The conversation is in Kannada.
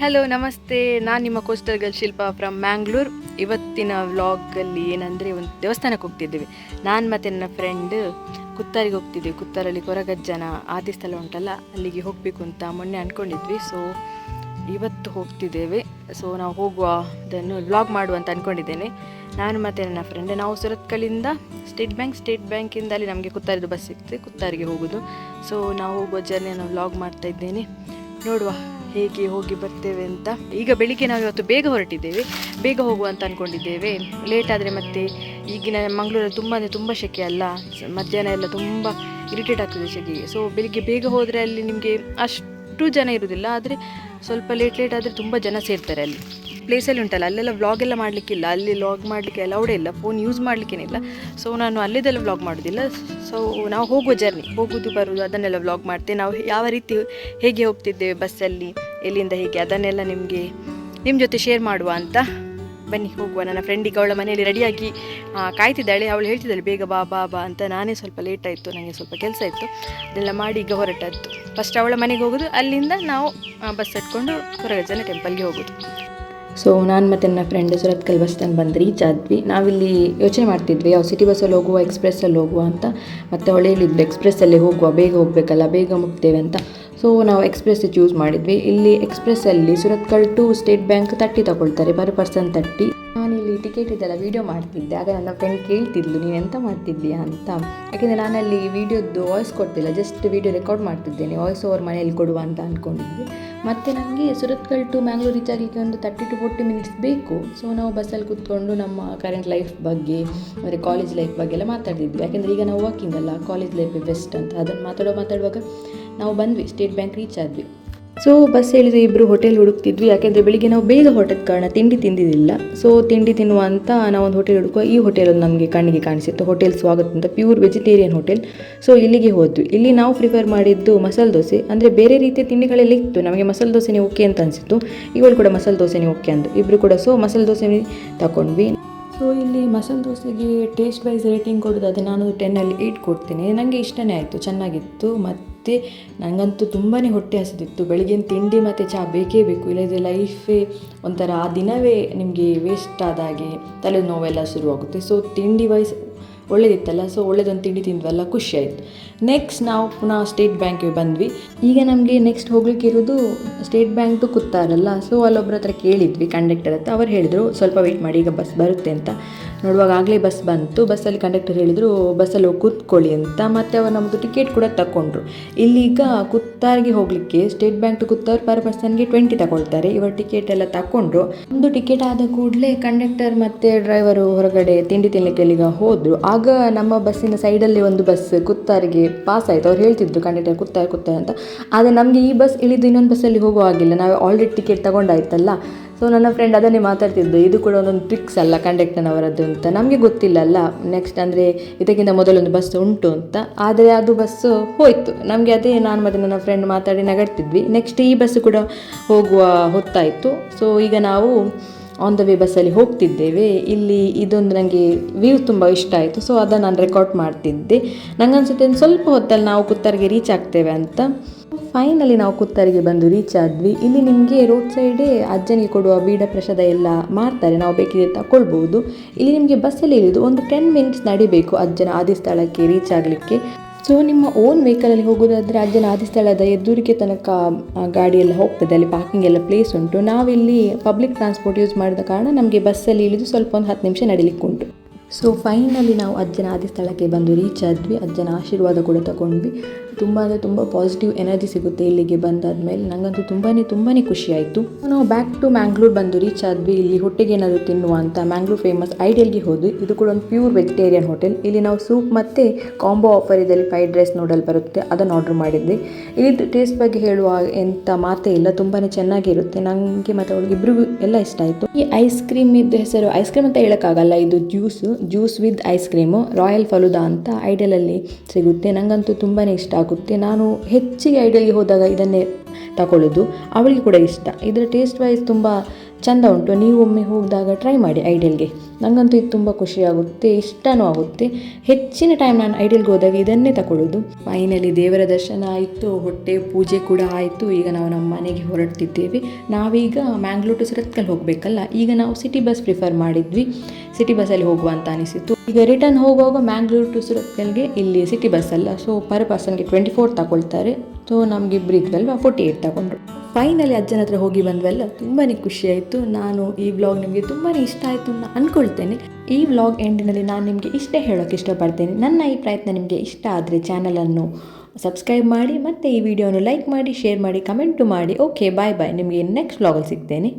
ಹಲೋ, ನಮಸ್ತೆ. ನಾನು ನಿಮ್ಮ coastal girl Shilpa from Mangalore ಇವತ್ತಿನ ವ್ಲಾಗಲ್ಲಿ ಏನಂದರೆ ಒಂದು ದೇವಸ್ಥಾನಕ್ಕೆ ಹೋಗ್ತಿದ್ದೀವಿ ನಾನು ಮತ್ತು ನನ್ನ ಫ್ರೆಂಡ್ ಕುತ್ತಾರಿಗೆ ಹೋಗ್ತಿದ್ವಿ. ಕುತ್ತಾರಲ್ಲಿ ಕೊರಗಜ್ಜನ ಆದಿ ಸ್ಥಳ ಉಂಟಲ್ಲ, ಅಲ್ಲಿಗೆ ಹೋಗಬೇಕು ಅಂತ ಮೊನ್ನೆ ಅಂದ್ಕೊಂಡಿದ್ವಿ ಸೊ ಇವತ್ತು ಹೋಗ್ತಿದ್ದೇವೆ. ಸೊ ನಾವು ಹೋಗುವ ಅದನ್ನು ವ್ಲಾಗ್ ಮಾಡುವ ಅಂತ ಅಂದ್ಕೊಂಡಿದ್ದೇನೆ ನಾನು ಮತ್ತು ನನ್ನ ಫ್ರೆಂಡ್ ನಾವು ಸುರತ್ಕಳಿಂದ ಸ್ಟೇಟ್ ಬ್ಯಾಂಕ್ ಸ್ಟೇಟ್ ಬ್ಯಾಂಕಿಂದ ಅಲ್ಲಿ ನಮಗೆ ಕುತ್ತಾರಿದು ಬಸ್ ಸಿಗ್ತದೆ, ಕುತ್ತಾರಿಗೆ ಹೋಗೋದು. ಸೊ ನಾವು ಹೋಗುವ ಜರ್ನಿಯನ್ನು ವ್ಲಾಗ್ ಮಾಡ್ತಾ ಇದ್ದೇನೆ. ನೋಡುವ. ಹೇಗೆ ಹೋಗಿ ಬರ್ತೇವೆ ಅಂತ. ಈಗ ಬೆಳಿಗ್ಗೆ ನಾವು ಇವತ್ತು ಬೇಗ ಹೊರಟಿದ್ದೇವೆ. ಬೇಗ ಹೋಗುವ ಅಂತ ಅಂದ್ಕೊಂಡಿದ್ದೇವೆ ಲೇಟ್ ಆದರೆ ಮತ್ತೆ ಈಗಿನ ಮಂಗಳೂರಲ್ಲಿ ತುಂಬ ಅಂದರೆ ತುಂಬ ಶೆಕೆ ಅಲ್ಲ. ಮಧ್ಯಾಹ್ನ ಎಲ್ಲ ತುಂಬ ಇರಿಟೇಟ್ ಆಗ್ತದೆ ಶೆಕೆಗೆ ಸೊ ಬೆಳಿಗ್ಗೆ ಬೇಗ ಹೋದರೆ ಅಲ್ಲಿ ನಿಮಗೆ ಅಷ್ಟು ಜನ ಇರುವುದಿಲ್ಲ ಆದರೆ ಸ್ವಲ್ಪ ಲೇಟ್ ಲೇಟ್ ಆದರೆ ತುಂಬ ಜನ ಸೇರ್ತಾರೆ ಅಲ್ಲಿ. ಪ್ಲೇಸಲ್ಲಿ ಉಂಟಲ್ಲ, ಅಲ್ಲೆಲ್ಲ ವ್ಲಾಗ್ ಎಲ್ಲ ಮಾಡಲಿಕ್ಕಿಲ್ಲ. ಅಲ್ಲಿ ವ್ಲಾಗ್ ಮಾಡಲಿಕ್ಕೆ ಅಲೌಡೇ ಇಲ್ಲ. ಫೋನ್ ಯೂಸ್ ಮಾಡಲಿಕ್ಕೇನಿಲ್ಲ ಸೊ ನಾನು ಅಲ್ಲಿದೆಲ್ಲ ವ್ಲಾಗ್ ಮಾಡೋದಿಲ್ಲ. ಸೊ ನಾವು ಹೋಗುವ ಜರ್ನಿ ಹೋಗೋದು ಬರುವುದು ಅದನ್ನೆಲ್ಲ ವ್ಲಾಗ್ ಮಾಡ್ತೇವೆ. ನಾವು ಯಾವ ರೀತಿ ಹೇಗೆ ಹೋಗ್ತಿದ್ದೇವೆ ಬಸ್ಸಲ್ಲಿ ಎಲ್ಲಿಂದ ಹೇಗೆ ಅದನ್ನೆಲ್ಲ ನಿಮಗೆ ನಿಮ್ಮ ಜೊತೆ ಶೇರ್ ಮಾಡುವ ಅಂತ. ಬನ್ನಿ, ಹೋಗುವ. ನನ್ನ ಫ್ರೆಂಡಿಗೆ ಅವಳ ಮನೆಯಲ್ಲಿ ರೆಡಿಯಾಗಿ ಕಾಯ್ತಿದ್ದಾಳೆ. ಅವಳು ಹೇಳ್ತಿದ್ದಾಳೆ, ಬೇಗ ಬಾ ಬಾ ಬಾ ಅಂತ. ನಾನೇ ಸ್ವಲ್ಪ ಲೇಟ್ ಆಯಿತು ನನಗೆ ಸ್ವಲ್ಪ ಕೆಲಸ ಇತ್ತು. ಅದೆಲ್ಲ ಮಾಡಿ ಈಗ ಹೊರಟದ್ದು. ಫಸ್ಟ್ ಅವಳ ಮನೆಗೆ ಹೋಗೋದು, ಅಲ್ಲಿಂದ ನಾವು ಬಸ್ ಹತ್ಕೊಂಡು ಕೊರಗಜ್ಜನ ಟೆಂಪಲ್ಗೆ ಹೋಗೋದು. ಸೊ ನಾನು ಮತ್ತು ನನ್ನ ಫ್ರೆಂಡ್ ಸುರತ್ ಬಸ್ ಬಂದ್ರಿ ಆದ್ವಿ ನಾವಿಲ್ಲಿ ಯೋಚನೆ ಮಾಡ್ತಿದ್ವಿ, ಯಾವ ಸಿಟಿ ಬಸ್ಸಲ್ಲಿ ಹೋಗುವ ಎಕ್ಸ್ಪ್ರೆಸ್ಸಲ್ಲಿ ಹೋಗುವ ಅಂತ. ಮತ್ತು ಅವಳು ಎಕ್ಸ್ಪ್ರೆಸ್ಸಲ್ಲೇ ಹೋಗುವ, ಬೇಗ ಹೋಗಬೇಕಲ್ಲ, ಬೇಗ ಮುಗ್ತೇವೆ ಅಂತ. ಸೊ ನಾವು ಎಕ್ಸ್ಪ್ರೆಸ್ ಚೂಸ್ ಮಾಡಿದ್ವಿ. ಇಲ್ಲಿ ಎಕ್ಸ್ಪ್ರೆಸ್ಸಲ್ಲಿ ಸುರತ್ಕಲ್ ಟು ಸ್ಟೇಟ್ ಬ್ಯಾಂಕ್ ತಟ್ಟಿ ತಗೊಳ್ತಾರೆ ಪರ್ ಪರ್ಸನ್ ನಾನಿಲ್ಲಿ ಟಿಕೆಟ್ ಇದೆಲ್ಲ ವೀಡಿಯೋ ಮಾಡ್ತಿದ್ದೆ. ಆಗ ನನ್ನ ಫ್ರೆಂಡ್ ಕೇಳ್ತಿದ್ಲು, ನೀನು ಎಂತ ಮಾಡ್ತಿದ್ದೀಯಾ ಅಂತ? ಯಾಕೆಂದರೆ ನಾನಲ್ಲಿ ವೀಡಿಯೋದ್ದು ವಾಯ್ಸ್ ಕೊಡ್ತಿಲ್ಲ ಜಸ್ಟ್ ವೀಡಿಯೋ ರೆಕಾರ್ಡ್ ಮಾಡ್ತಿದ್ದೇನೆ. ವಾಯ್ಸ್ ಓವರ್ ಮನೆಯಲ್ಲಿ ಕೊಡುವ ಅಂತ ಅಂದ್ಕೊಂಡಿದ್ದೆ ಮತ್ತು ನನಗೆ ಸುರತ್ಕಲ್ ಟು ಮ್ಯಾಂಗ್ಳೂರ್ ರೀಚ್ ಆಗಲಿಕ್ಕೆ ಒಂದು ತರ್ಟಿ ಟು ಫೋರ್ಟಿ ಮಿನಿಟ್ಸ್ ಬೇಕು. ಸೊ ನಾವು ಬಸ್ಸಲ್ಲಿ ಕೂತ್ಕೊಂಡು ನಮ್ಮ ಕರೆಂಟ್ ಲೈಫ್ ಬಗ್ಗೆ, ಅಂದರೆ ಕಾಲೇಜ್ ಲೈಫ್ ಬಗ್ಗೆ ಎಲ್ಲ ಮಾತಾಡ್ತಿದ್ವಿ. ಯಾಕೆಂದರೆ ಈಗ ನಾವು ವಾಕಿಂಗ್ ಅಲ್ಲ ಕಾಲೇಜ್ ಲೈಫ್ ಬೆಸ್ಟ್ ಅಂತ. ಅದನ್ನು ಮಾತಾಡೋ ಮಾತಾಡುವಾಗ ನಾವು ಬಂದ್ವಿ ಸ್ಟೇಟ್ ಬ್ಯಾಂಕ್ ರೀಚ್ ಆದ್ವಿ. ಸೊ ಬಸ್ ಹೇಳಿದ್ರೆ ಇಬ್ಬರು ಹೋಟೆಲ್ ಹುಡುಕ್ತಿದ್ವಿ. ಯಾಕೆಂದರೆ ಬೆಳಿಗ್ಗೆ ನಾವು ಬೇಗ ಹೊರಟದ ಕಾರಣ ತಿಂಡಿ ತಿಂದಿದ್ದಿಲ್ಲ. ಸೊ ತಿಂಡಿ ತಿನ್ನುವ ಅಂತ ನಾವೊಂದು ಹೋಟೆಲ್ ಹುಡುಕುವ ಈ ಹೋಟೆಲ್ ನಮಗೆ ಕಣ್ಣಿಗೆ ಕಾಣಿಸಿತ್ತು. ಹೋಟೆಲ್ ಸ್ವಾಗತ ಅಂತ ಪ್ಯೂರ್ ವೆಜಿಟೇರಿಯನ್ ಹೋಟೆಲ್ ಸೊ ಇಲ್ಲಿಗೆ ಹೋದ್ವಿ. ಇಲ್ಲಿ ನಾವು ಪ್ರಿಫರ್ ಮಾಡಿದ್ದು ಮಸಾಲೆ ದೋಸೆ. ಅಂದರೆ ಬೇರೆ ರೀತಿಯ ತಿಂಡಿಗಳೆಲ್ಲ ಇತ್ತು. ನಮಗೆ ಮಸಾಲೆ ದೋಸೆನೇ ಓಕೆ ಅಂತ ಅನಿಸಿತ್ತು. ಇವಳು ಕೂಡ ಮಸಾಲೆ ದೋಸೆನೇ ಓಕೆ ಅಂತ ಇಬ್ಬರು ಕೂಡ ಸೊ ಮಸಾಲೆ ದೋಸೆ ತಗೊಂಡ್ವಿ ಸೊ ಇಲ್ಲಿ ಮಸಾಲೆ ದೋಸೆಗೆ ಟೇಸ್ಟ್ ವೈಸ್ ರೇಟಿಂಗ್ ಕೊಡೋದಾದರೆ ನಾನು ಟೆನ್ನಲ್ಲಿ ಏಯ್ಟ್ ಕೊಡ್ತೀನಿ. ನನಗೆ ಇಷ್ಟನೇ ಆಯಿತು. ಚೆನ್ನಾಗಿತ್ತು. ಮತ್ತು ನನಗಂತೂ ತುಂಬಾ ಹೊಟ್ಟೆ ಹಸಿದಿತ್ತು. ಬೆಳಗಿನ ತಿಂಡಿ ಮತ್ತು ಚಹಾ ಬೇಕೇ ಬೇಕು. ಇಲ್ಲದೆ ಲೈಫೇ ಒಂಥರ ಆ ದಿನವೇ ನಿಮಗೆ ವೇಸ್ಟ್ ಆದ ಹಾಗೆ ತಲೆನೋವೆಲ್ಲ ಶುರುವಾಗುತ್ತೆ. ಸೊ ತಿಂಡಿ ವೈಸ್ ಒಳ್ಳೆದಿತ್ತಲ್ಲ? ಸೊ ಒಳ್ಳೇದೊಂದು ತಿಂಡಿ ತಿಂದ್ವಲ್ಲ, ಖುಷಿ ಆಯಿತು. ನೆಕ್ಸ್ಟ್ ನಾವು ಪುನಃ ಸ್ಟೇಟ್ ಬ್ಯಾಂಕಿಗೆ ಬಂದ್ವಿ. ಈಗ ನಮಗೆ ನೆಕ್ಸ್ಟ್ ಹೋಗ್ಲಿಕ್ಕೆ ಇರೋದು ಸ್ಟೇಟ್ ಬ್ಯಾಂಕ್ ಕೂತಾರಲ್ಲ ಸೊ ಅಲ್ಲೊಬ್ಬರ ಹತ್ರ ಕೇಳಿದ್ವಿ ಕಂಡಕ್ಟರ್ ಹತ್ರ. ಅವ್ರು ಹೇಳಿದರು, ಸ್ವಲ್ಪ ವೆಯ್ಟ್ ಮಾಡಿ, ಈಗ ಬಸ್ ಬರುತ್ತೆ ಅಂತ. ನೋಡುವಾಗ ಆಗಲೇ ಬಸ್ ಬಂತು. ಬಸ್ಸಲ್ಲಿ ಕಂಡಕ್ಟರ್ ಹೇಳಿದರು, ಬಸ್ಸಲ್ಲಿ ಹೋಗಿ ಕೂತ್ಕೊಳ್ಳಿ ಅಂತ. ಮತ್ತು ಅವರು ನಮ್ಮದು ಟಿಕೆಟ್ ಕೂಡ ತಗೊಂಡ್ರು ಇಲ್ಲೀಗ ಕುತ್ತಾರಿಗೆ ಹೋಗಲಿಕ್ಕೆ state bank to Kuttar per ಪರ್ಸನ್ಗೆ twenty ತಗೊಳ್ತಾರೆ. ಇವರು ಟಿಕೆಟ್ ಎಲ್ಲ ತಗೊಂಡ್ರು ಒಂದು ಟಿಕೆಟ್ ಆದ ಕೂಡಲೇ ಕಂಡಕ್ಟರ್ ಮತ್ತು ಡ್ರೈವರು ಹೊರಗಡೆ ತಿಂಡಿ ತಿನ್ನಲಿಕ್ಕೆ ಅಲ್ಲಿಗ ಹೋದರು. ಆಗ ನಮ್ಮ ಬಸ್ಸಿನ ಸೈಡಲ್ಲಿ ಒಂದು ಬಸ್ ಕುತ್ತಾರಿಗೆ ಪಾಸ್ ಆಯಿತು. ಅವ್ರು ಹೇಳ್ತಿದ್ರು ಕಂಡಕ್ಟರ್ ಕುತ್ತಾರ್ ಕುತ್ತಾರ್ ಅಂತ. ಆದರೆ ನಮಗೆ ಈ ಬಸ್ ಇಳಿದು ಇನ್ನೊಂದು ಬಸ್ಸಲ್ಲಿ ಹೋಗೋ ಆಗಿಲ್ಲ ನಾವು ಆಲ್ರೆಡಿ ಟಿಕೆಟ್ ತಗೊಂಡಾಯ್ತಲ್ಲ. ಸೊ ನನ್ನ ಫ್ರೆಂಡ್ ಅದನ್ನೇ ಮಾತಾಡ್ತಿದ್ದು. ಇದು ಕೂಡ ಒಂದೊಂದು ಟ್ರಿಕ್ಸ್ ಅಲ್ಲ ಕಂಡಕ್ಟರ್ನವರದ್ದು ಅಂತ. ನಮಗೆ ಗೊತ್ತಿಲ್ಲ ಅಲ್ಲ ನೆಕ್ಸ್ಟ್ ಅಂದರೆ ಇದಕ್ಕಿಂತ ಮೊದಲೊಂದು ಬಸ್ ಉಂಟು ಅಂತ. ಆದರೆ ಅದು ಬಸ್ಸು ಹೋಯಿತು. ನಮಗೆ ಅದೇ ನಾನು ಮತ್ತು ನನ್ನ ಫ್ರೆಂಡ್ ಮಾತಾಡಿ ನಗಡ್ತಿದ್ವಿ ನೆಕ್ಸ್ಟ್ ಈ ಬಸ್ ಕೂಡ ಹೋಗುವ, ಹೊತ್ತಾಯಿತು. ಸೊ ಈಗ ನಾವು ಆನ್ ದ ವೇ ಬಸ್ಸಲ್ಲಿ ಹೋಗ್ತಿದ್ದೇವೆ. ಇಲ್ಲಿ ಇದೊಂದು ನನಗೆ ವ್ಯೂ ತುಂಬ ಇಷ್ಟ ಆಯಿತು. ಸೊ ಅದನ್ನು ನಾನು ರೆಕಾರ್ಡ್ ಮಾಡ್ತಿದ್ದೆ. ನನಗನ್ಸುತ್ತೆ ಸ್ವಲ್ಪ ಹೊತ್ತಲ್ಲಿ ನಾವು ಕುತ್ತರ್ಗೆ ರೀಚ್ ಆಗ್ತೇವೆ ಅಂತ. ಫೈನಲಿ ನಾವು ಕುತ್ತರಿಗೆ ಬಂದು ರೀಚ್ ಆದ್ವಿ. ಇಲ್ಲಿ ನಿಮಗೆ ರೋಡ್ ಸೈಡೇ ಅಜ್ಜನಿಗೆ ಕೊಡುವ ಬೀಡ ಪ್ರಸಾದ ಎಲ್ಲ ಮಾರ್ತಾರೆ. ನಾವು ಬೇಕಿದ್ರೆ ತಗೊಳ್ಬೋದು ಇಲ್ಲಿ ನಿಮಗೆ ಬಸ್ಸಲ್ಲಿ ಇಳಿದು ಒಂದು ಟೆನ್ ಮಿನಿಟ್ಸ್ ನಡಿಬೇಕು ಅಜ್ಜನ ಆದಿ ಸ್ಥಳಕ್ಕೆ ರೀಚ್ ಆಗಲಿಕ್ಕೆ. ಸೊ ನಿಮ್ಮ ಓನ್ ವೆಹಿಕಲಲ್ಲಿ ಹೋಗೋದಾದರೆ ಅಜ್ಜನ ಆದಿ ಸ್ಥಳದ ಎದುರಿಗೆ ತನಕ ಗಾಡಿಯೆಲ್ಲ ಗಾಡಿ ಹೋಗ್ತದೆ. ಅಲ್ಲಿ ಪಾರ್ಕಿಂಗ್ ಎಲ್ಲ ಪ್ಲೇಸ್ ಉಂಟು. ನಾವಿಲ್ಲಿ ಪಬ್ಲಿಕ್ ಟ್ರಾನ್ಸ್ಪೋರ್ಟ್ ಯೂಸ್ ಮಾಡಿದ ಕಾರಣ ನಮಗೆ ಬಸ್ಸಲ್ಲಿ ಇಳಿದು ಸ್ವಲ್ಪ ಒಂದು ಹತ್ತು ನಿಮಿಷ ನಡಿಲಿಕ್ಕೆ ಉಂಟು. ಸೊ ಫೈನಲಿ ನಾವು ಅಜ್ಜನ ಆದಿ ಸ್ಥಳಕ್ಕೆ ಬಂದು ರೀಚ್ ಆದ್ವಿ. ಅಜ್ಜನ ಆಶೀರ್ವಾದ ಕೂಡ ತಗೊಂಡ್ವಿ. ತುಂಬ ಅಂದರೆ ತುಂಬ ಪಾಸಿಟಿವ್ ಎನರ್ಜಿ ಸಿಗುತ್ತೆ ಇಲ್ಲಿಗೆ ಬಂದಾದ್ಮೇಲೆ. ನನಗಂತೂ ತುಂಬಾ ತುಂಬಾ ಖುಷಿ ಆಯಿತು ನಾವು ಬ್ಯಾಕ್ ಟು ಮ್ಯಾಂಗ್ಳೂರ್ ಬಂದು ರೀಚ್ ಆದ್ವಿ. ಇಲ್ಲಿ ಹೊಟ್ಟೆಗೆ ಏನಾದರೂ ತಿನ್ನುವ ಅಂತ ಮ್ಯಾಂಗ್ಳೂರ್ ಫೇಮಸ್ ಐಡಿಯಲ್ಗೆ ಹೋದ್ವಿ. ಇದು ಕೂಡ ಒಂದು ಪ್ಯೂರ್ ವೆಜಿಟೇರಿಯನ್ ಹೋಟೆಲ್ ಇಲ್ಲಿ ನಾವು ಸೂಪ್ ಮತ್ತು ಕಾಂಬೋ ಆಫರ್ ಇದರಲ್ಲಿ ಫ್ರೈಡ್ ರೈಸ್ ನೂಡಲ್ ಬರುತ್ತೆ. ಅದನ್ನು ಆರ್ಡರ್ ಮಾಡಿದ್ವಿ. ಇದು ಟೇಸ್ಟ್ ಬಗ್ಗೆ ಹೇಳುವ ಎಂಥ ಮಾತೇ ಇಲ್ಲ. ತುಂಬಾ ಚೆನ್ನಾಗಿರುತ್ತೆ. ನನಗೆ ಮತ್ತು ಅವ್ರಿಗೆ ಇಬ್ಬರಿಗೂ ಎಲ್ಲ ಇಷ್ಟ ಆಯಿತು. ಈ ಐಸ್ ಕ್ರೀಮ್ ಇದ್ದ ಹೆಸರು ಐಸ್ ಕ್ರೀಮ್ ಅಂತ ಹೇಳೋಕ್ಕಾಗಲ್ಲ. ಇದು juice juice with ice cream royal falooda ಅಂತ ಐಡಿಯಲಲ್ಲಿ ಸಿಗುತ್ತೆ. ನನಗಂತೂ ತುಂಬಾ ಇಷ್ಟ ಆಗುತ್ತೆ ನಾನು ಹೆಚ್ಚಿಗೆ ಐಡಲ್ಗೆ ಹೋದಾಗ ಇದನ್ನೇ ತಗೊಳ್ಳೋದು ಅವಳಿಗೆ ಕೂಡ ಇಷ್ಟ. ಇದರ ಟೇಸ್ಟ್ ವೈಸ್ ತುಂಬ ಚೆಂದ ಉಂಟು, ನೀವು ಒಮ್ಮೆ ಹೋಗಿದಾಗ ಟ್ರೈ ಮಾಡಿ ಐಡಿಯಲ್ಗೆ ನನಗಂತೂ ಇದು ತುಂಬ ಖುಷಿಯಾಗುತ್ತೆ ಇಷ್ಟನೂ ಆಗುತ್ತೆ. ಹೆಚ್ಚಿನ ಟೈಮ್ ನಾನು ಐಡಿಯಲ್ಗೆ ಹೋದಾಗ ಇದನ್ನೇ ತಗೊಳ್ಳೋದು ಫೈನಲಿ ದೇವರ ದರ್ಶನ ಆಯಿತು, ಹೊಟ್ಟೆ ಪೂಜೆ ಕೂಡ ಆಯಿತು, ಈಗ ನಾವು ನಮ್ಮ ಮನೆಗೆ ಹೊರಡ್ತಿದ್ದೇವೆ. ನಾವೀಗ ಮ್ಯಾಂಗ್ಳೂರ್ ಟು ಸುರತ್ಕಲ್ ಹೋಗಬೇಕಲ್ಲ, ಈಗ ನಾವು ಸಿಟಿ ಬಸ್ ಪ್ರಿಫರ್ ಮಾಡಿದ್ವಿ. ಸಿಟಿ ಬಸ್ಸಲ್ಲಿ ಹೋಗುವ ಅಂತ ಅನಿಸಿತು. ಈಗ ರಿಟರ್ನ್ ಹೋಗುವಾಗ ಮ್ಯಾಂಗ್ಳೂರ್ ಟು ಸುರತ್ಕಲ್ಗೆ ಇಲ್ಲಿ ಸಿಟಿ ಬಸ್ ಅಲ್ಲ ಸೊ ಪರ್ ಪರ್ಸನ್ಗೆ ಟ್ವೆಂಟಿ ಫೋರ್ ತಗೊಳ್ತಾರೆ. ಸೊ ನಮಗೆ ಇಬ್ಬರು ಇದ್ವಲ್ವ ಫೋರ್ಟಿ ಏಯ್ಟ್ ತಗೊಂಡ್ರು. ಫೈನಲಿ ಅಜ್ಜನ ಹತ್ರ ಹೋಗಿ ಬಂದ್ವಲ್ಲ ತುಂಬಾ ಖುಷಿ ಆಯಿತು ನಾನು ಈ ವ್ಲಾಗ್ ನಿಮಗೆ ತುಂಬಾ ಇಷ್ಟ ಆಯಿತು ಅಂತ ಅಂದ್ಕೊಳ್ತೇನೆ ಈ ವ್ಲಾಗ್ ಎಂಡಿನಲ್ಲಿ ನಾನು ನಿಮಗೆ ಇಷ್ಟೇ ಹೇಳೋಕ್ಕೆ ಇಷ್ಟಪಡ್ತೇನೆ. ನನ್ನ ಈ ಪ್ರಯತ್ನ ನಿಮಗೆ ಇಷ್ಟ ಆದರೆ ಚಾನಲನ್ನು ಸಬ್ಸ್ಕ್ರೈಬ್ ಮಾಡಿ ಮತ್ತು ಈ ವಿಡಿಯೋನು ಲೈಕ್ ಮಾಡಿ ಶೇರ್ ಮಾಡಿ ಕಮೆಂಟು ಮಾಡಿ. ಓಕೆ ಬಾಯ್ ಬಾಯ್ ನಿಮಗೆ ನೆಕ್ಸ್ಟ್ ವ್ಲಾಗಲ್ಲಿ ಸಿಗ್ತೇನೆ.